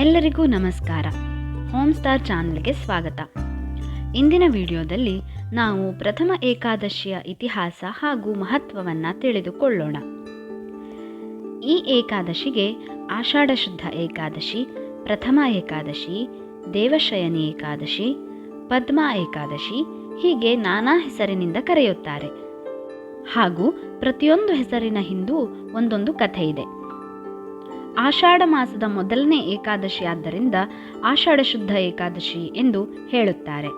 ಎಲ್ಲರಿಗೂ ನಮಸ್ಕಾರ. Home star ಚಾನಲ್ಗೆ ಸ್ವಾಗತ. ಇಂದಿನ ವಿಡಿಯೋದಲ್ಲಿ ನಾವು ಪ್ರಥಮ ಏಕಾದಶಿಯ ಇತಿಹಾಸ ಹಾಗೂ ಮಹತ್ವವನ್ನು ತಿಳಿದುಕೊಳ್ಳೋಣ. ಈ ಏಕಾದಶಿಗೆ ಆಷಾಢ ಶುದ್ಧ ಏಕಾದಶಿ, ಪ್ರಥಮ ಏಕಾದಶಿ, ದೇವಶಯನಿ ಏಕಾದಶಿ, ಪದ್ಮ ಏಕಾದಶಿ ಹೀಗೆ ನಾನಾ ಹೆಸರಿನಿಂದ ಕರೆಯುತ್ತಾರೆ. ಹಾಗೂ ಪ್ರತಿಯೊಂದು ಹೆಸರಿನ ಹಿಂದೂ ಒಂದೊಂದು ಕಥೆ ಇದೆ ಆಷಾಢ ಮಾಸದ ಮೊದಲನೇ ಏಕಾದಶಿ ಆದ್ದರಿಂದ ಆಷಾಢ ಶುದ್ಧ ಏಕಾದಶಿ ಎಂದು ಹೇಳುತ್ತಾರೆ.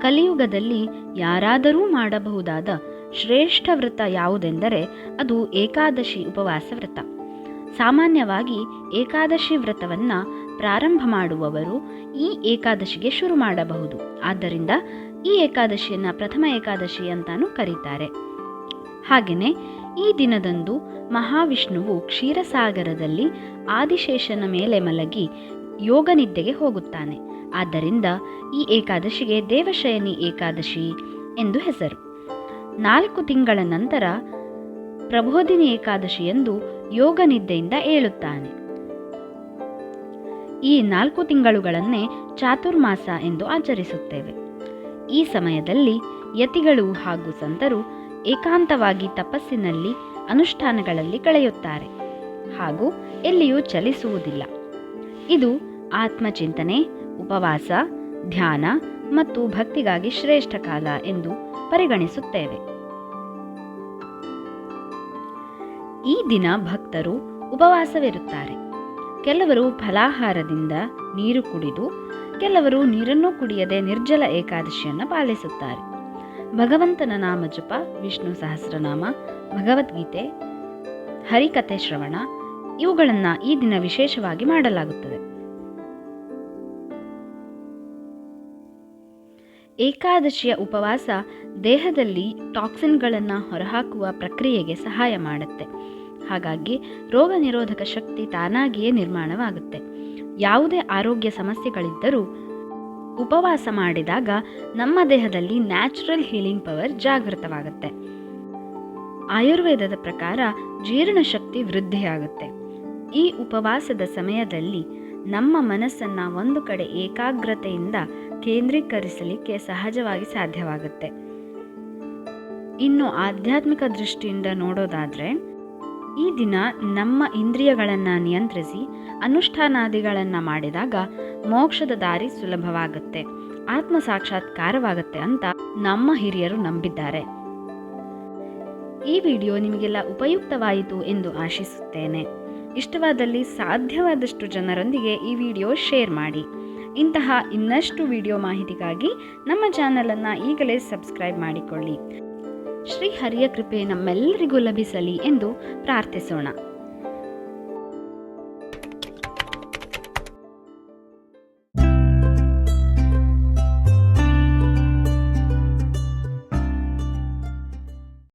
ಕಲಿಯುಗದಲ್ಲಿ ಯಾರಾದರೂ ಮಾಡಬಹುದಾದ ಶ್ರೇಷ್ಠ ವ್ರತ ಯಾವುದೆಂದರೆ ಅದು ಏಕಾದಶಿ ಉಪವಾಸ ವ್ರತ. ಸಾಮಾನ್ಯವಾಗಿ ಏಕಾದಶಿ ವ್ರತವನ್ನು ಪ್ರಾರಂಭ ಮಾಡುವವರು ಈ ಏಕಾದಶಿಗೆ ಶುರು ಮಾಡಬಹುದು. ಆದ್ದರಿಂದ ಈ ಏಕಾದಶಿಯನ್ನು ಪ್ರಥಮ ಏಕಾದಶಿ ಅಂತಾನೂ ಕರೀತಾರೆ. ಹಾಗೆಯೇ ಈ ದಿನದಂದು ಮಹಾವಿಷ್ಣುವು ಕ್ಷೀರಸಾಗರದಲ್ಲಿ ಆದಿಶೇಷನ ಮೇಲೆ ಮಲಗಿ ಯೋಗನಿದ್ದೆಗೆ ಹೋಗುತ್ತಾನೆ. ಆದ್ದರಿಂದ ಈ ಏಕಾದಶಿಗೆ ದೇವಶಯನಿ ಏಕಾದಶಿ ಎಂದು ಹೆಸರು. ನಾಲ್ಕು ತಿಂಗಳ ನಂತರ ಪ್ರಬೋಧಿನಿ ಏಕಾದಶಿ ಎಂದು ಯೋಗನಿದ್ದೆಯಿಂದ ಏಳುತ್ತಾನೆ. ಈ ನಾಲ್ಕು ತಿಂಗಳುಗಳನ್ನೇ ಚಾತುರ್ಮಾಸ ಎಂದು ಆಚರಿಸುತ್ತೇವೆ. ಈ ಸಮಯದಲ್ಲಿ ಯತಿಗಳು ಹಾಗೂ ಸಂತರು ಏಕಾಂತವಾಗಿ ತಪಸ್ಸಿನಲ್ಲಿ ಅನುಷ್ಠಾನಗಳಲ್ಲಿ ಕಳೆಯುತ್ತಾರೆ. ಹಾಗೂ ಎಲ್ಲಿಯೂ ಚಲಿಸುವುದಿಲ್ಲ. ಇದು ಆತ್ಮಚಿಂತನೆ, ಉಪವಾಸ, ಧ್ಯಾನ ಮತ್ತು ಭಕ್ತಿಗಾಗಿ ಶ್ರೇಷ್ಠ ಕಾಲ ಎಂದು ಪರಿಗಣಿಸುತ್ತೇವೆ. ಈ ದಿನ ಭಕ್ತರು ಉಪವಾಸವಿರುತ್ತಾರೆ. ಕೆಲವರು ಫಲಾಹಾರದಿಂದ ನೀರು ಕುಡಿದು, ಕೆಲವರು ನೀರನ್ನು ಕುಡಿಯದೆ ನಿರ್ಜಲ ಏಕಾದಶಿಯನ್ನು ಪಾಲಿಸುತ್ತಾರೆ. ಭಗವಂತನ ನಾಮ ಜಪ, ವಿಷ್ಣು ಸಹಸ್ರನಾಮ, ಭಗವದ್ಗೀತೆ, ಹರಿಕಥೆ ಶ್ರವಣ, ಇವುಗಳನ್ನು ಈ ದಿನ ವಿಶೇಷವಾಗಿ ಮಾಡಲಾಗುತ್ತದೆ. ಏಕಾದಶಿಯ ಉಪವಾಸ ದೇಹದಲ್ಲಿ ಟಾಕ್ಸಿನ್ಗಳನ್ನು ಹೊರಹಾಕುವ ಪ್ರಕ್ರಿಯೆಗೆ ಸಹಾಯ ಮಾಡುತ್ತೆ. ಹಾಗಾಗಿ ರೋಗ ನಿರೋಧಕ ಶಕ್ತಿ ತಾನಾಗಿಯೇ ನಿರ್ಮಾಣವಾಗುತ್ತೆ. ಯಾವುದೇ ಆರೋಗ್ಯ ಸಮಸ್ಯೆಗಳಿದ್ದರೂ ಉಪವಾಸ ಮಾಡಿದಾಗ ನಮ್ಮ ದೇಹದಲ್ಲಿ ನ್ಯಾಚುರಲ್ ಹೀಲಿಂಗ್ ಪವರ್ ಜಾಗೃತವಾಗುತ್ತೆ. ಆಯುರ್ವೇದದ ಪ್ರಕಾರ ಜೀರ್ಣಶಕ್ತಿ ವೃದ್ಧಿಯಾಗುತ್ತೆ. ಈ ಉಪವಾಸದ ಸಮಯದಲ್ಲಿ ನಮ್ಮ ಮನಸ್ಸನ್ನು ಒಂದು ಕಡೆ ಏಕಾಗ್ರತೆಯಿಂದ ಕೇಂದ್ರೀಕರಿಸಲಿಕ್ಕೆ ಸಹಜವಾಗಿ ಸಾಧ್ಯವಾಗುತ್ತೆ. ಇನ್ನು ಆಧ್ಯಾತ್ಮಿಕ ದೃಷ್ಟಿಯಿಂದ ನೋಡೋದಾದರೆ, ಈ ದಿನ ನಮ್ಮ ಇಂದ್ರಿಯಗಳನ್ನು ನಿಯಂತ್ರಿಸಿ, ಅನುಷ್ಠಾನಾದಿಗಳನ್ನು ಮಾಡಿದಾಗ ಮೋಕ್ಷದ ದಾರಿ ಸುಲಭವಾಗುತ್ತೆ, ಆತ್ಮ ಸಾಕ್ಷಾತ್ಕಾರವಾಗುತ್ತೆ ಅಂತ ನಮ್ಮ ಹಿರಿಯರು ನಂಬಿದ್ದಾರೆ. ಈ ವಿಡಿಯೋ ನಿಮಗೆಲ್ಲ ಉಪಯುಕ್ತವಾಯಿತು ಎಂದು ಆಶಿಸುತ್ತೇನೆ. ಇಷ್ಟವಾದಲ್ಲಿ ಸಾಧ್ಯವಾದಷ್ಟು ಜನರೊಂದಿಗೆ ಈ ವಿಡಿಯೋ ಶೇರ್ ಮಾಡಿ. ಇಂತಹ ಇನ್ನಷ್ಟು ವಿಡಿಯೋ ಮಾಹಿತಿಗಾಗಿ ನಮ್ಮ ಚಾನಲನ್ನು ಈಗಲೇ ಸಬ್ಸ್ಕ್ರೈಬ್ ಮಾಡಿಕೊಳ್ಳಿ. ಶ್ರೀ ಹರಿಯ ಕೃಪೆ ನಮ್ಮೆಲ್ಲರಿಗೂ ಲಭಿಸಲಿ ಎಂದು ಪ್ರಾರ್ಥಿಸೋಣ.